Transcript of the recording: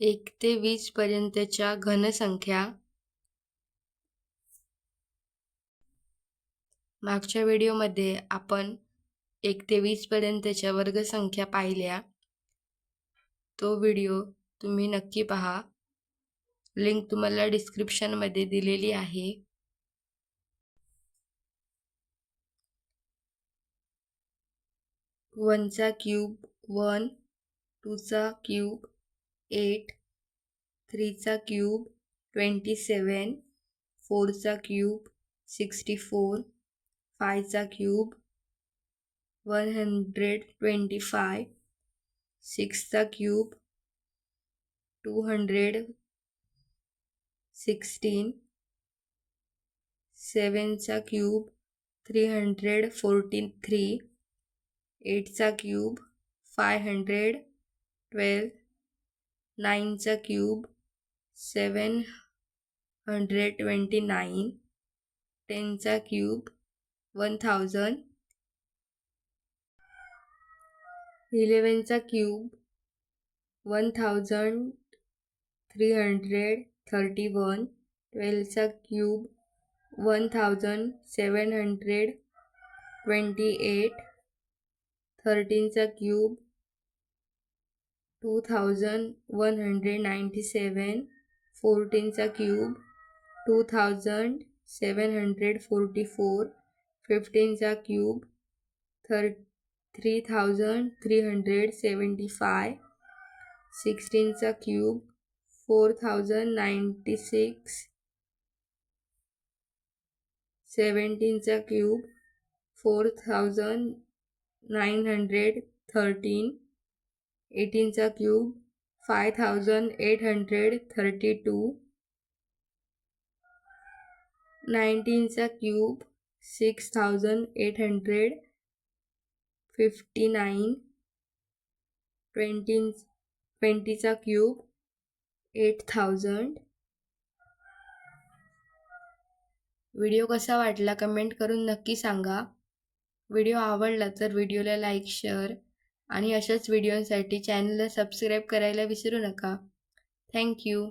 एक ते वीस पर्यंतच्या घनसंख्या. मागच्या व्हिडिओमध्ये आपण एक ते वीस पर्यंतच्या वर्गसंख्या पाहिल्या. तो व्हिडिओ तुम्ही नक्की पहा. लिंक तुम्हाला डिस्क्रिप्शनमध्ये दिलेली आहे. वनचा क्यूब वन टूचा क्यूब एट थ्रीचा क्यूब ट्वेंटी सेवन फोरचा cube sixty four फायचा cube one hundred twenty five सिक्सचा cube two hundred sixteen सेवनचा cube three hundred forty three एटचा cube five hundred twelve नाईनचा cube seven hundred twenty nine टेनचा cube one thousand इलेवनचा cube one thousand three hundred thirty one ट्वेल्वचा cube one thousand seven hundred twenty eight थर्टीनचा cube two thousand one hundred ninety seven फोर्टीनचा cube two thousand seven hundred forty four फिफ्टीनचा cube three three thousand three hundred seventy five सिक्स्टीनचा cube four thousand ninety six सेवन्टीनचा cube four thousand nine hundred thirteen एटीनचा cube five thousand eight hundred thirty two नाईन्टीनचा cube six thousand eight hundred fifty nine twenty ट्वेंटीचा cube eight thousand. Video कसा वाटला comment करून नक्की सांगा. Video आवडला तर व्हिडिओला like share आणि अशाच व्हिडिओंसाठी चॅनलला सबस्क्राईब करायला विसरू नका. थँक्यू